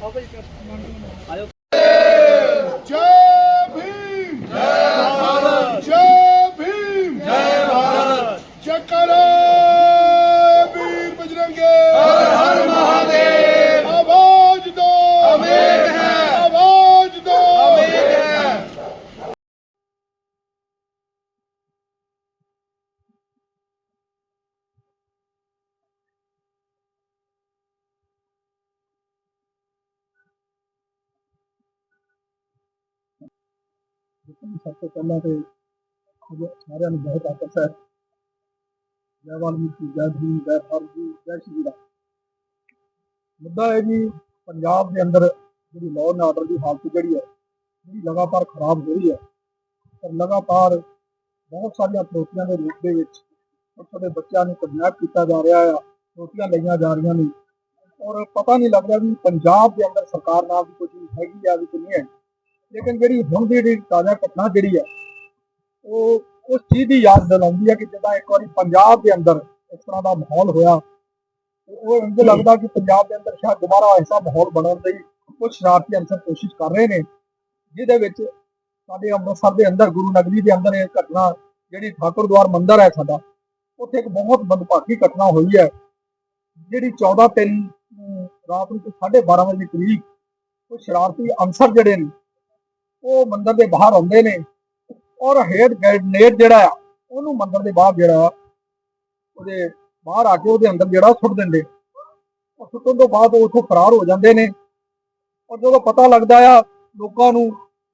ਆਓ ਭਾਈ ਆਇਓ ਸਭ ਤੋਂ ਪਹਿਲਾਂ ਤੇ ਸਾਰਿਆਂ ਨੂੰ ਬਹੁਤ ਆਕਰਸ਼ ਹੈ। ਜੈ ਵਾਲਮੀਕੀ ਜੈ ਭੀਮ ਜੈ ਭਾਰਤ ਜੀ ਜੈ ਸ਼੍ਰੀ ਰਾਮ। ਮੁੱਦਾ ਹੈ ਜੀ ਪੰਜਾਬ ਦੇ ਅੰਦਰ ਜਿਹੜੀ ਲਾਅ ਐਂਡ ਆਰਡਰ ਦੀ ਹਾਲਤ ਜਿਹੜੀ ਹੈ, ਜਿਹੜੀ ਲਗਾਤਾਰ ਖਰਾਬ ਹੋ ਰਹੀ ਹੈ, ਪਰ ਲਗਾਤਾਰ ਬਹੁਤ ਸਾਰੀਆਂ ਫਰੋਤੀਆਂ ਦੇ ਰੂਪ ਦੇ ਵਿੱਚ ਛੋਟੇ ਛੋਟੇ ਬੱਚਿਆਂ ਨੂੰ ਕਿਡਨੈਪ ਕੀਤਾ ਜਾ ਰਿਹਾ ਆ ਫਰੋਤੀਆਂ ਲਈਆਂ ਜਾ ਰਹੀਆਂ ਨੇ। ਔਰ ਪਤਾ ਨਹੀਂ ਲੱਗਦਾ ਵੀ ਪੰਜਾਬ ਦੇ ਅੰਦਰ ਸਰਕਾਰ ਨਾਲ ਵੀ ਕੋਈ ਚੀਜ਼ ਹੈਗੀ ਆ ਵੀ ਕਿ ਨਹੀਂ ਹੈ ਲੇਕਿਨ ਜਿਹੜੀ ਹੁਣ ਦੀ ਜਿਹੜੀ ਤਾਜ਼ਾ ਘਟਨਾ ਜਿਹੜੀ ਹੈ, ਉਹ ਉਸ ਚੀਜ਼ ਦੀ ਯਾਦ ਦਿਲਾਉਂਦੀ ਹੈ ਕਿ ਜਦੋਂ ਇੱਕ ਵਾਰੀ ਪੰਜਾਬ ਦੇ ਅੰਦਰ ਇਸ ਤਰ੍ਹਾਂ ਦਾ ਮਾਹੌਲ ਹੋਇਆ, ਉਹ ਇੰਜ ਲੱਗਦਾ ਕਿ ਪੰਜਾਬ ਦੇ ਅੰਦਰ ਸ਼ਾਇਦ ਦੁਬਾਰਾ ਐਸਾ ਮਾਹੌਲ ਬਣਨ ਲਈ ਕੁਝ ਸ਼ਰਾਰਤੀ ਅੰਸਰ ਕੋਸ਼ਿਸ਼ ਕਰ ਰਹੇ ਨੇ, ਜਿਹਦੇ ਵਿੱਚ ਸਾਡੇ ਅੰਮ੍ਰਿਤਸਰ ਦੇ ਅੰਦਰ, ਗੁਰੂ ਨਗਰੀ ਦੇ ਅੰਦਰ ਇਹ ਘਟਨਾ ਜਿਹੜੀ ਠਾਕੁਰਦੁਆਰ ਮੰਦਿਰ ਹੈ ਸਾਡਾ, ਉੱਥੇ ਇੱਕ ਬਹੁਤ ਬਦਭਾਗੀ ਘਟਨਾ ਹੋਈ ਹੈ, ਜਿਹੜੀ 14 ਤਿੰਨ ਨੂੰ ਰਾਤ ਨੂੰ 12:30 ਵਜੇ ਦੇ ਕਰੀਬ ਕੁਝ ਸ਼ਰਾਰਤੀ ਅੰਸਰ ਜਿਹੜੇ ਨੇ ਉਹ ਮੰਦਿਰ ਦੇ ਬਾਹਰ ਆਉਂਦੇ ਨੇ ਔਰ ਹੇਡ ਗ੍ਰੇਨੇਡ ਜਿਹੜਾ ਆ, ਉਹਨੂੰ ਮੰਦਿਰ ਦੇ ਬਾਹਰ ਜਿਹੜਾ ਉਹਦੇ ਬਾਹਰ ਆ ਕੇ ਉਹਦੇ ਅੰਦਰ ਜਿਹੜਾ ਸੁੱਟ ਦਿੰਦੇ। ਉਹ ਸੁੱਟਣ ਤੋਂ ਬਾਅਦ ਉਹ ਉੱਥੋਂ ਫਰਾਰ ਹੋ ਜਾਂਦੇ ਨੇ। ਔਰ ਜਦੋਂ ਪਤਾ ਲੱਗਦਾ ਆ, ਲੋਕਾਂ ਨੂੰ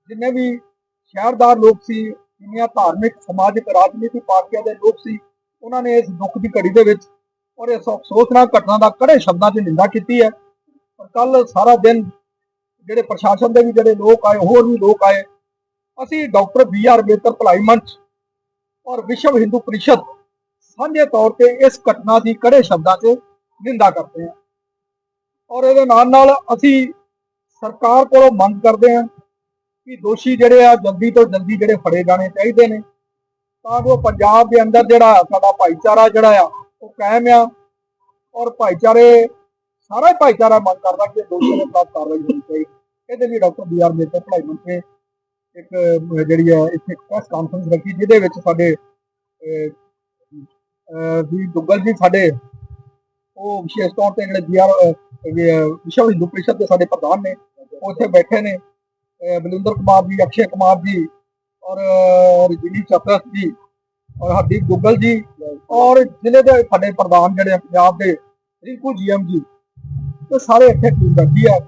ਜਿੰਨੇ ਵੀ ਸ਼ਹਿਰਦਾਰ ਲੋਕ ਸੀ, ਜਿੰਨੀਆਂ ਧਾਰਮਿਕ, ਸਮਾਜਿਕ, ਰਾਜਨੀਤਿਕ ਪਾਰਟੀਆਂ ਦੇ ਲੋਕ ਸੀ, ਉਹਨਾਂ ਨੇ ਇਸ ਦੁੱਖ ਦੀ ਘੜੀ ਦੇ ਵਿੱਚ ਔਰ ਇਸ ਅਫਸੋਸਨਾਕ ਘਟਨਾ ਦਾ ਕੜੇ ਸ਼ਬਦਾਂ 'ਚ ਨਿੰਦਾ ਕੀਤੀ ਹੈ। ਪਰ ਕੱਲ ਸਾਰਾ ਦਿਨ ਜਿਹੜੇ ਪ੍ਰਸ਼ਾਸਨ ਦੇ ਵੀ ਜਿਹੜੇ ਲੋਕ ਆਏ, ਹੋਰ ਵੀ ਲੋਕ ਆਏ, ਅਸੀਂ ਡਾਕਟਰ ਬੀ ਆਰ ਅੰਬੇਦਕਰ ਭਲਾਈ ਮੰਚ ਔਰ ਵਿਸ਼ਵ ਹਿੰਦੂ ਪਰਿਸ਼ਦ ਸਾਂਝੇ ਤੌਰ ਤੇ ਇਸ ਘਟਨਾ ਦੀ ਕੜੇ ਸ਼ਬਦਾਂ 'ਚ ਨਿੰਦਾ ਕਰਦੇ ਹਾਂ। ਔਰ ਇਹਦੇ ਨਾਲ ਨਾਲ ਅਸੀਂ ਸਰਕਾਰ ਕੋਲੋਂ ਮੰਗ ਕਰਦੇ ਹਾਂ ਕਿ ਦੋਸ਼ੀ ਜਿਹੜੇ ਆ, ਜਲਦੀ ਤੋਂ ਜਲਦੀ ਜਿਹੜੇ ਫੜੇ ਜਾਣੇ ਚਾਹੀਦੇ ਨੇ, ਤਾਂ ਜੋ ਪੰਜਾਬ ਦੇ ਅੰਦਰ ਜਿਹੜਾ ਸਾਡਾ ਭਾਈਚਾਰਾ ਜਿਹੜਾ ਆ, ਉਹ ਕਾਇਮ ਆ ਔਰ ਭਾਈਚਾਰੇ ਸਾਰਾ ਹੀ ਭਾਈਚਾਰਾ ਮੰਗ ਕਰਦਾ ਕਿ ਦੋਸ਼ੀਆਂ ਦੇ ਖਿਲਾਫ ਕਾਰਵਾਈ ਹੋਣੀ ਚਾਹੀਦੀ। ਇਹਦੇ ਲਈ ਡਾਕਟਰ ਬੀ ਆਰ ਅੰਬੇਦਕਰ ਭਲਾਈ ਮੰਤਰੀ ਇੱਕ ਜਿਹੜੀ ਹੈ ਇੱਥੇ ਇੱਕ ਪ੍ਰੈਸ ਕਾਨਫਰੰਸ ਰੱਖੀ ਜਿਹਦੇ ਵਿੱਚ ਸਾਡੇ ਅਹ, ਵੀ ਦੁੱਗਲ ਜੀ ਸਾਡੇ ਉਹ ਵਿਸ਼ੇਸ਼ ਤੌਰ ਤੇ ਜਿਹੜੇ ਬੀ ਆਰ ਵਿਸ਼ਵ ਹਿੰਦੂ ਪ੍ਰੀਸ਼ਦ ਦੇ ਸਾਡੇ ਪ੍ਰਧਾਨ ਨੇ ਉਹ ਇੱਥੇ ਬੈਠੇ ਨੇ। ਬਲਿੰਦਰ ਕੁਮਾਰ ਜੀ ਅਕਸ਼ੇ ਕੁਮਾਰ ਜੀ ਔਰ ਅਹ, ਰਜਨੀ ਚਤਰਸ ਜੀ ਔਰ ਹਰਦੀਪ ਦੁੱਗਲ ਜੀ ਔਰ ਜ਼ਿਲ੍ਹੇ ਦੇ ਸਾਡੇ ਪ੍ਰਧਾਨ ਜਿਹੜੇ ਆ ਪੰਜਾਬ ਦੇ ਰਿੰਕੂ ਜੀਐਮ ਜੀ। ਇਹ ਸਾਰੇ ਇੱਥੇ ਬੈਠੀ ਹੈ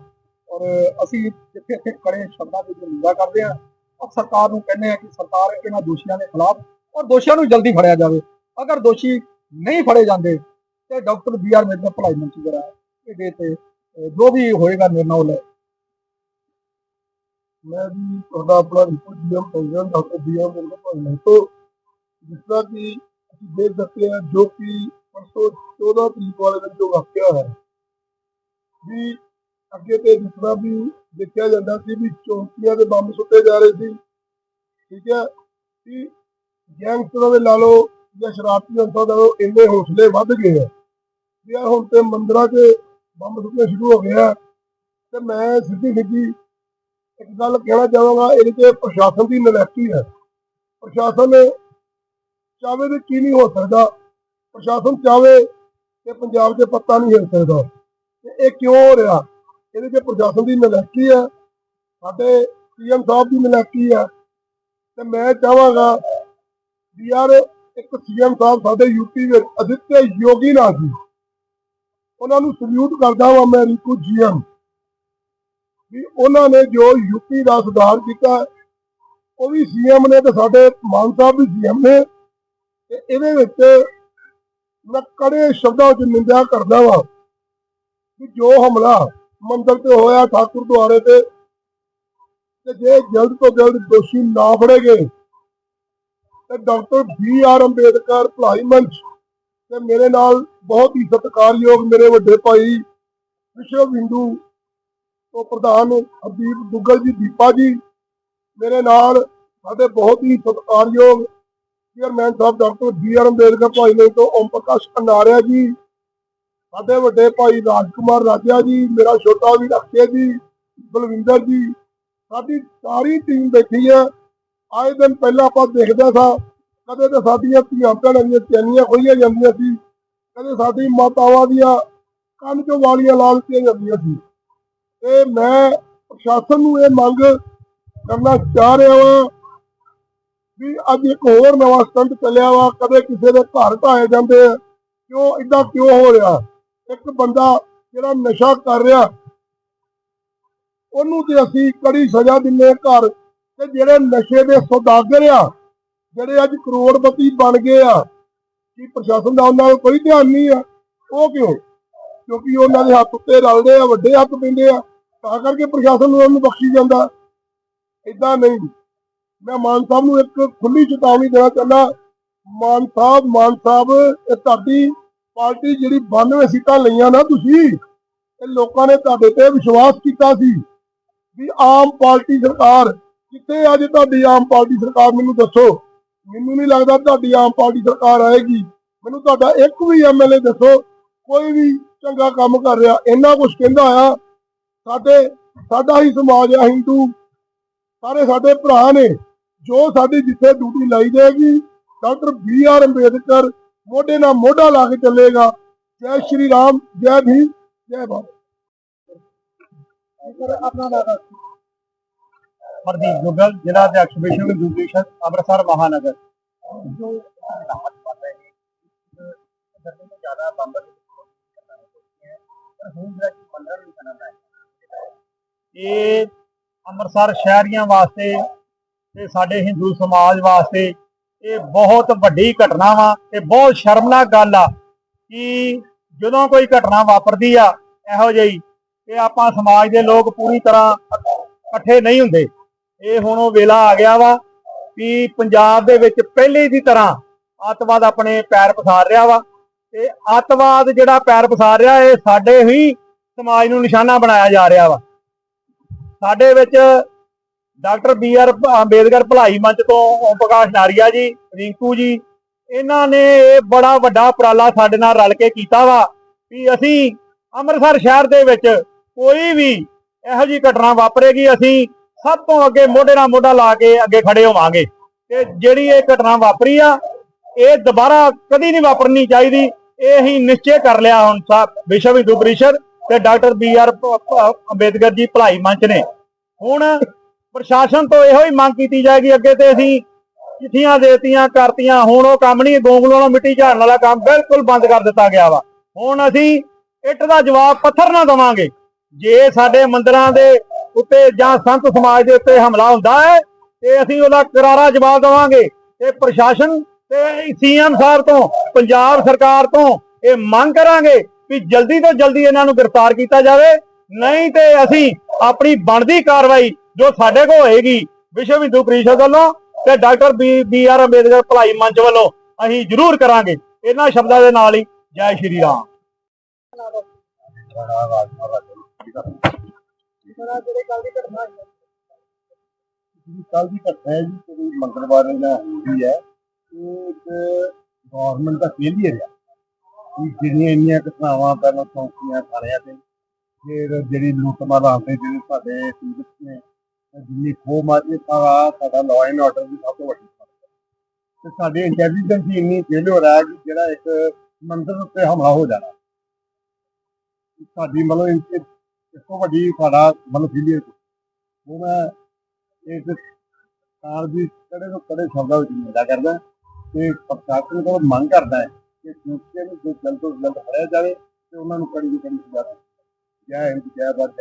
ਔਰ ਅਸੀਂ ਜਿੱਥੇ ਇੱਥੇ ਕੜੇ ਸ਼ਬਦਾਂ ਵਿੱਚ ਨਿੰਦਾ ਕਰਦੇ ਹਾਂ। ਔਰ ਸਰਕਾਰ ਨੂੰ ਕਹਿੰਦੇ ਆ ਕਿ ਸਰਕਾਰ ਇਹਨਾਂ ਦੋਸ਼ੀਆਂ ਦੇ ਖਿਲਾਫ ਔਰ ਦੋਸ਼ੀਆਂ ਨੂੰ ਜਲਦੀ ਫੜਿਆ ਜਾਵੇ। ਅਗਰ ਦੋਸ਼ੀ ਨਹੀਂ ਫੜੇ ਜਾਂਦੇ ਤੇ ਡਾਕਟਰ ਬੀ ਆਰ ਅੰਬੇਦਕਰ ਭਲਾਈ ਮੰਚ ਜਿਹੜਾ ਇਹਦੇ ਤੇ ਜੋ ਵੀ ਹੋਏਗਾ ਨਿਰਣਾ ਉਹ ਲੈ मैं भी ਤੁਹਾਡਾ ਆਪਣਾ report GM president doctor BM Binder ਭਾਈ ਤੋਂ ਜਿਸ ਤਰ੍ਹਾਂ ਕਿ ਅਸੀਂ ਦੇਖ ਸਕਦੇ ਹਾਂ ਜੋ ਕਿ ਪਰਸੋਂ 14 ਤਰੀਕ ਵਾਲੇ ਦਿਨ ਜੋ ਵਾਕਿਆ ਹੈ ਵੀ ਅੱਗੇ ਤੇ ਜਿਸ ਤਰ੍ਹਾਂ ਵੀ ਦੇਖਿਆ ਜਾਂਦਾ ਸੀ ਵੀ ਚੌਂਕੀਆਂ ਦੇ ਬੰਬ ਸੁੱਟੇ ਜਾ ਰਹੇ ਸੀ, ਠੀਕ ਹੈ ਕਿ ਗੈਂਗਸਟਰਾਂ ਦੇ ਲਾ ਲਓ ਜਾਂ ਸ਼ਰਾਰਤੀ ਅੰਸਰਾਂ ਦਾ ਇੰਨੇ ਹੌਸਲੇ ਵੱਧ ਗਏ ਆ। ਵੀ ਹੁਣ ਤੇ ਮੰਦਰਾਂ 'ਚ ਬੰਬ ਸੁੱਟਣੇ ਸ਼ੁਰੂ ਹੋ ਗਏ ਆ। ਤੇ ਮੈਂ ਸਿੱਧੀ ਸਿੱਧੀ ਇੱਕ ਗੱਲ ਕਹਿਣਾ ਚਾਹਾਂਗਾ, ਇਹਦੇ ਤੇ ਪ੍ਰਸ਼ਾਸਨ ਦੀ ਨਲੈਕੀ ਹੈ। ਪ੍ਰਸ਼ਾਸਨ ਚਾਹਵੇ ਤੇ ਕੀ ਨਹੀਂ ਹੋ ਸਕਦਾ, ਪ੍ਰਸ਼ਾਸਨ ਚਾਹਵੇ ਤੇ ਪੰਜਾਬ 'ਚ ਪੱਤਾ ਨਹੀਂ ਹਿਲ ਸਕਦਾ। ਤੇ ਇਹ ਕਿਉਂ ਹੋ ਰਿਹਾ? ਇਹਦੇ ਤੇ ਪ੍ਰਸ਼ਾਸਨ ਦੀ ਨਲਾਇਕੀ ਹੈ, ਸਾਡੇ ਸੀਐਮ ਸਾਹਿਬ ਦੀ ਨਲਾਇਕੀ ਹੈ। ਤੇ ਮੈਂ ਚਾਹਾਂਗਾ ਵੀ ਯਾਰ ਇੱਕ ਸੀਐਮ ਸਾਹਿਬ ਸਾਡੇ ਯੂਪੀ ਵਿੱਚ ਅਦਿੱਤਿਆ ਯੋਗੀ ਨਾਲ ਸੀ। ਉਹਨਾਂ ਨੂੰ ਸਲੂਟ ਕਰਦਾ ਵਾਂ ਮੈਂ ਰਿਕੂ ਜੀਐਮ ਵੀ ਉਹਨਾਂ ਨੇ ਜੋ ਯੂਪੀ ਦਾ ਸੁਧਾਰ ਕੀਤਾ, ਉਹ ਵੀ ਸੀਐਮ ਨੇ ਤੇ ਸਾਡੇ ਮਾਨ ਸਾਹਿਬ ਵੀ ਸੀਐਮ ਨੇ। ਤੇ ਇਹਦੇ ਵਿੱਚ ਮੈਂ ਕੜੇ ਸ਼ਬਦਾਂ ਵਿੱਚ ਨਿੰਦਿਆ ਕਰਦਾ ਵਾਂ। ਕਿ ਜੋ ਹਮਲਾ ਮੰਦਰ ਤੇ ਹੋਇਆ ਠਾਕੁਰ ਦੁਆਰੇ ਤੇ ਤੇ ਜੇ ਜਲਦ ਤੋਂ ਜਲਦ ਦੋਸ਼ੀ ਨਾ ਫੜੇ ਗਏ ਤੇ ਡਾਕਟਰ ਬੀ ਆਰ ਅੰਬੇਦਕਰ ਭਲਾਈ ਮੰਚ ਤੇ ਮੇਰੇ ਨਾਲ ਬਹੁਤ ਹੀ ਸਤਿਕਾਰਯੋਗ ਮੇਰੇ ਵੱਡੇ ਭਾਈ ਵਿਸ਼ਵ ਹਿੰਦੂ ਤੋਂ ਪ੍ਰਧਾਨ ਹਰਦੀਪ ਦੁੱਗਲ ਜੀ, ਦੀਪਾ ਜੀ, ਮੇਰੇ ਨਾਲ ਸਾਡੇ ਬਹੁਤ ਹੀ ਸਤਿਕਾਰਯੋਗ ਚੇਅਰਮੈਨ ਸਾਹਿਬ ਡਾਕਟਰ ਬੀ ਆਰ ਅੰਬੇਦਕਰ ਭਾਈ ਨੇ ਤੋਂ ਓਮ ਪ੍ਰਕਾਸ਼ ਅੰਡਾਰਿਆ ਜੀ ਸਾਡੇ ਵੱਡੇ ਭਾਈ ਰਾਜਕੁਮਾਰ ਰਾਜਾ ਜੀ, ਮੇਰਾ ਛੋਟਾ ਵੀ ਅਕਸ਼ੇ ਜੀ, ਬਲਵਿੰਦਰ ਜੀ, ਸਾਡੀ ਸਾਰੀ ਟੀਮ ਬੈਠੀ ਹੈ। ਆਏ ਦਿਨ ਪਹਿਲਾਂ ਆਪਾਂ ਦੇਖਦੇ ਸਾਂ, ਕਦੇ ਤਾਂ ਸਾਡੀਆਂ ਧੀਆਂ ਭੈਣਾਂ ਦੀਆਂ ਚੈਨੀਆਂ ਖੋਈਆਂ ਜਾਂਦੀਆਂ ਸੀ, ਕਦੇ ਸਾਡੀ ਮਾਤਾਵਾਂ ਦੀਆਂ ਕੰਨ ਚੋਂ ਵਾਲੀਆਂ ਲਾ ਦਿੱਤੀਆਂ ਜਾਂਦੀਆਂ ਸੀ। ਤੇ ਮੈਂ ਪ੍ਰਸ਼ਾਸਨ ਨੂੰ ਇਹ ਮੰਗ ਕਰਨਾ ਚਾਹ ਰਿਹਾ ਵਾਂ ਵੀ ਅੱਜ ਇੱਕ ਹੋਰ ਨਵਾਂ ਸਟੰਟ ਚੱਲਿਆ ਵਾ, ਕਦੇ ਕਿਸੇ ਦੇ ਘਰ ਢਾਏ ਜਾਂਦੇ ਆ। ਕਿਉਂ? ਇਦਾਂ ਕਿਉਂ ਹੋ ਰਿਹਾ? ਇੱਕ ਬੰਦਾ ਜਿਹੜਾ ਨਸ਼ਾ ਕਰ ਰਿਹਾ, ਉਹਨੂੰ ਤੇ ਅਸੀਂ ਕੜੀ ਸਜ਼ਾ ਦਿੰਨੇ ਘਰ ਤੇ ਜਿਹੜੇ ਨਸ਼ੇ ਦੇ ਸੌਦਾਗਰ ਆ, ਜਿਹੜੇ ਅੱਜ ਕਰੋੜਪਤੀ ਬਣ ਗਏ ਆ, ਕੀ ਪ੍ਰਸ਼ਾਸਨ ਦਾ ਉਹਨਾਂ ਨਾਲ ਕੋਈ ਧਿਆਨ ਨਹੀਂ ਆ, ਉਹ ਕਿਉਂ? ਕਿਉਂਕਿ ਉਹਨਾਂ ਦੇ ਹੱਥ ਉੱਤੇ ਰਲਦੇ ਆ, ਵੱਡੇ ਹੱਥ ਪੈਂਦੇ ਆ, ਤਾਂ ਕਰਕੇ ਪ੍ਰਸ਼ਾਸਨ ਨੂੰ ਉਹਨੂੰ ਬਖਸ਼ੀ ਜਾਂਦਾ। ਇਦਾਂ ਨਹੀਂ, ਮੈਂ ਮਾਨ ਸਾਹਿਬ ਨੂੰ ਇੱਕ ਖੁੱਲੀ ਚੇਤਾਵਨੀ ਦੇਣਾ ਚਾਹੁੰਦਾ, ਮਾਨ ਸਾਹਿਬ ਮਾਨ ਸਾਹਿਬ, ਇਹ ਤੁਹਾਡੀ ਪਾਰਟੀ ਜਿਹੜੀ 92 ਸੀਟਾਂ ਲਈਆਂ ਨਾ ਤੁਸੀਂ ਤੇ ਲੋਕਾਂ ਨੇ ਤੁਹਾਡੇ ਤੇ ਵਿਸ਼ਵਾਸ ਕੀਤਾ ਸੀ ਵੀ ਆਮ ਪਾਰਟੀ ਸਰਕਾਰ ਕਿੱਥੇ ਅੱਜ ਤੁਹਾਡੀ ਆਮ ਪਾਰਟੀ ਸਰਕਾਰ, ਮੈਨੂੰ ਦੱਸੋ। ਮੈਨੂੰ ਨਹੀਂ ਲੱਗਦਾ ਤੁਹਾਡੀ ਆਮ ਪਾਰਟੀ ਸਰਕਾਰ ਆਏਗੀ। ਮੈਨੂੰ ਤੁਹਾਡਾ ਇੱਕ ਵੀ ਐਮਐਲਏ ਦੱਸੋ, ਕੋਈ ਵੀ ਚੰਗਾ ਕੰਮ ਕਰ ਰਿਹਾ। ਇੰਨਾ ਕੁਝ ਕਹਿੰਦਾ ਆ, ਸਾਡੇ, ਸਾਡਾ ਹੀ ਸਮਾਜ ਆ ਹਿੰਦੂ। ਸਾਰੇ ਸਾਡੇ ਭਰਾ ਨੇ, ਜੋ ਸਾਡੀ ਜਿੱਥੇ ਡਿਊਟੀ ਲਾਈ ਜਾਏਗੀ, ਡਾਕਟਰ ਬੀ ਆਰ ਅੰਬੇਦਕਰ ਮੋਢੇ ਨਾਲ ਮੋਢਾ ਲਾ ਕੇ ਚੱਲੇਗਾ। ਜੈ ਸ਼੍ਰੀ ਰਾਮ ਜੈ ਭੀਮ ਜੈ ਭਾਰਤ। ਆਪਣਾ ਦਾਦਾ ਹਰਦੀਪ ਜੁਗਲ ਜ਼ਿਲ੍ਹਾ ਅਧਿਕਸ਼ ਵਿਸ਼ਵ ਹਿੰਦੂ ਪ੍ਰੀਸ਼ਦ ਅੰਮ੍ਰਿਤਸਰ ਮਹਾਨਗਰ। ਜੋ ਜ਼ਿਆਦਾ ਬੰਬਰ ਇਹ ਅੰਮ੍ਰਿਤਸਰ ਸ਼ਹਿਰੀਆਂ ਵਾਸਤੇ ਤੇ ਸਾਡੇ ਹਿੰਦੂ ਸਮਾਜ ਵਾਸਤੇ ਇਹ ਬਹੁਤ ਵੱਡੀ ਘਟਨਾ ਵਾ ਤੇ ਬਹੁਤ ਸ਼ਰਮਨਾਕ ਗੱਲ ਆ ਕਿ ਜਦੋਂ ਕੋਈ ਘਟਨਾ ਵਾਪਰਦੀ ਆ ਇਹੋ ਜਿਹੀ, ਤੇ ਆਪਾਂ ਸਮਾਜ ਦੇ ਲੋਕ ਪੂਰੀ ਤਰ੍ਹਾਂ ਇਕੱਠੇ ਨਹੀਂ ਹੁੰਦੇ। ਇਹ ਹੁਣ ਉਹ ਵੇਲਾ ਆ ਗਿਆ ਵਾ ਕਿ ਪੰਜਾਬ ਦੇ ਵਿੱਚ ਪਹਿਲੇ ਦੀ ਤਰ੍ਹਾਂ ਅੱਤਵਾਦ ਆਪਣੇ ਪੈਰ ਪਸਾਰ ਰਿਹਾ ਵਾ ਤੇ ਅੱਤਵਾਦ ਜਿਹੜਾ ਪੈਰ ਪਸਾਰ ਰਿਹਾ, ਇਹ ਸਾਡੇ ਹੀ ਸਮਾਜ ਨੂੰ ਨਿਸ਼ਾਨਾ ਬਣਾਇਆ ਜਾ ਰਿਹਾ ਵਾ। ਸਾਡੇ ਵਿੱਚ ਡਾਕਟਰ ਬੀ ਆਰ, ਅੰਬੇਦਕਰ ਭਲਾਈ ਮੰਚ ਤੋਂ ਓਮ ਪ੍ਰਕਾਸ਼ ਨਾਰੀਆ ਜੀ, ਰਿੰਕੂ ਜੀ, ਇਹਨਾਂ ਨੇ ਇਹ ਬੜਾ ਵੱਡਾ ਉਪਰਾਲਾ ਸਾਡੇ ਨਾਲ ਰਲ ਕੇ ਕੀਤਾ ਵਾ ਵੀ ਅਸੀਂ ਅੰਮ੍ਰਿਤਸਰ ਸ਼ਹਿਰ ਦੇ ਵਿੱਚ ਕੋਈ ਵੀ ਇਹੋ ਜਿਹੀ ਘਟਨਾ ਵਾਪਰੇਗੀ, ਅਸੀਂ ਸਭ ਤੋਂ ਅੱਗੇ ਮੋਢੇ ਨਾਲ ਮੋਢਾ ਲਾ ਕੇ ਅੱਗੇ ਖੜੇ ਹੋਵਾਂਗੇ। ਤੇ ਜਿਹੜੀ ਇਹ ਘਟਨਾ ਵਾਪਰੀ ਆ, ਇਹ ਦੁਬਾਰਾ ਕਦੀ ਨਹੀਂ ਵਾਪਰਨੀ ਚਾਹੀਦੀ, ਇਹ ਹੀ ਨਿਸ਼ਚੈ ਕਰ ਲਿਆ ਹੁਣ ਸਾਹਿਬ ਵਿਸ਼ਵ ਹਿੰਦੂ ਪ੍ਰੀਸ਼ਦ ਤੇ doctor B R Ambedkar ji ਭਲਾਈ ਮੰਚ ਨੇ। ਹੁਣ ਪ੍ਰਸ਼ਾਸਨ ਤੋਂ ਇਹੋ ਹੀ ਮੰਗ ਕੀਤੀ ਜਾਏਗੀ, ਅੱਗੇ ਤੇ ਅਸੀਂ ਚਿੱਠੀਆਂ ਦੇਤੀਆਂ, ਕਰਤੀਆਂ, ਹੁਣ ਉਹ ਕੰਮ ਨਹੀਂ, ਗੋਂਗਲੋਂ ਨਾਲ ਮਿੱਟੀ ਝਾੜਨ ਵਾਲਾ ਕੰਮ ਬਿਲਕੁਲ ਬੰਦ ਕਰ ਦਿੱਤਾ ਗਿਆ ਵਾ। ਹੁਣ ਅਸੀਂ ਇੱਟ ਦਾ ਜਵਾਬ ਪੱਥਰ ਨਾ ਦਵਾਂਗੇ। ਜੇ ਸਾਡੇ ਮੰਦਿਰਾਂ ਦੇ ਉੱਤੇ ਜਾਂ ਸੰਤ ਸਮਾਜ ਦੇ ਉੱਤੇ ਹਮਲਾ ਹੁੰਦਾ ਹੈ, ਤੇ ਅਸੀਂ ਉਹਦਾ ਕਰਾਰਾ ਜਵਾਬ ਦੇਵਾਂਗੇ। ਤੇ ਪ੍ਰਸ਼ਾਸਨ ਤੇ ਸੀਐਮ ਸਾਹਿਬ ਤੋਂ, ਪੰਜਾਬ ਸਰਕਾਰ ਤੋਂ ਇਹ ਮੰਗ ਕਰਾਂਗੇ ਵੀ ਜਲਦੀ ਤੋਂ ਜਲਦੀ ਇਹਨਾਂ ਨੂੰ ਗ੍ਰਿਫਤਾਰ ਕੀਤਾ ਜਾਵੇ। ਨਹੀਂ ਤੇ ਅਸੀਂ ਆਪਣੀ ਬਣਦੀ ਕਾਰਵਾਈ ਜੋ ਸਾਡੇ ਕੋਲ ਹੋਏਗੀ, ਵਿਸ਼ਵ ਹਿੰਦੂ ਪਰਿਸ਼ਦ ਵੱਲੋਂ ਤੇ ਡਾਕਟਰ ਬੀ ਆਰ ਅੰਬੇਦਕਰ ਭਲਾਈ ਮੰਚ ਵੱਲੋਂ ਅਸੀਂ ਜ਼ਰੂਰ ਕਰਾਂਗੇ। ਇਹਨਾਂ ਸ਼ਬਦਾਂ ਦੇ ਨਾਲ ਹੀ ਜੈ ਸ਼੍ਰੀ ਰਾਮ। ਕੱਲ ਦੀ ਘਟਨਾ ਹੈ ਜੀ, ਜਿਹੜੀ ਮੰਗਲਵਾਰ ਨੂੰ ਹੋਈ ਹੈ ਇੱਕ ਗਵਰਨਮੈਂਟ ਦਾ ਫੇਲੀਅਰ ਹੈ। ਕਿ ਜਿਹੜੀਆਂ ਇੰਨੀਆਂ ਘਟਨਾਵਾਂ ਪਹਿਲਾਂ ਚੌਂਕੀਆਂ ਥਾਣਿਆਂ ਤੇ ਫਿਰ ਜਿਹੜੀ ਲੁੱਟਮਾਰ ਆਉਂਦੇ ਜਿਹੜੇ ਸਾਡੇ ਪੀੜਤ ਨੇ ਜਿੰਨੀ ਖੋ ਮਾਰੀ ਸਾਰਾ ਸਾਡਾ ਲਾਅ ਐਂਡ ਆਰਡਰ ਦੀ ਸਭ ਤੋਂ ਵੱਡੀ ਤੇ ਸਾਡੀ ਇੰਟੈਲੀਜੈਂਸ ਹੀ ਇੰਨੀ ਫੇਲ ਹੋ ਰਿਹਾ ਕਿ ਜਿਹੜਾ ਇੱਕ ਮੰਦਰ ਉੱਤੇ ਹਮਲਾ ਹੋ ਜਾਣਾ। ਸਾਡੀ ਮਤਲਬ ਇਸ ਤੋਂ ਵੱਡੀ ਸਾਡਾ ਮਤਲਬ ਫੇਲੀਅਰ ਉਹ ਮੈਂ ਇਸ ਸਰਕਾਰ ਦੀ ਕੜੇ ਤੋਂ ਕੜੇ ਸ਼ਬਦਾਂ ਵਿੱਚ ਨਿੰਦਾ ਕਰਦਾ ਤੇ ਪ੍ਰਸ਼ਾਸਨ ਕੋਲ ਮੰਗ ਕਰਦਾ ਹੈ ਕਿ ਦੂਸਰੇ ਨੂੰ ਜਲਦ ਤੋਂ ਜਲਦ ਫੜਿਆ ਜਾਵੇ ਤੇ ਉਹਨਾਂ ਨੂੰ ਕੜੀ ਤੋਂ ਕੜੀ ਸਜ਼ਾ ਦਿੱਤੀ ਜਾਵੇ। ਜੈ ਹਿੰਦ, ਜੈ ਭਾਰਤ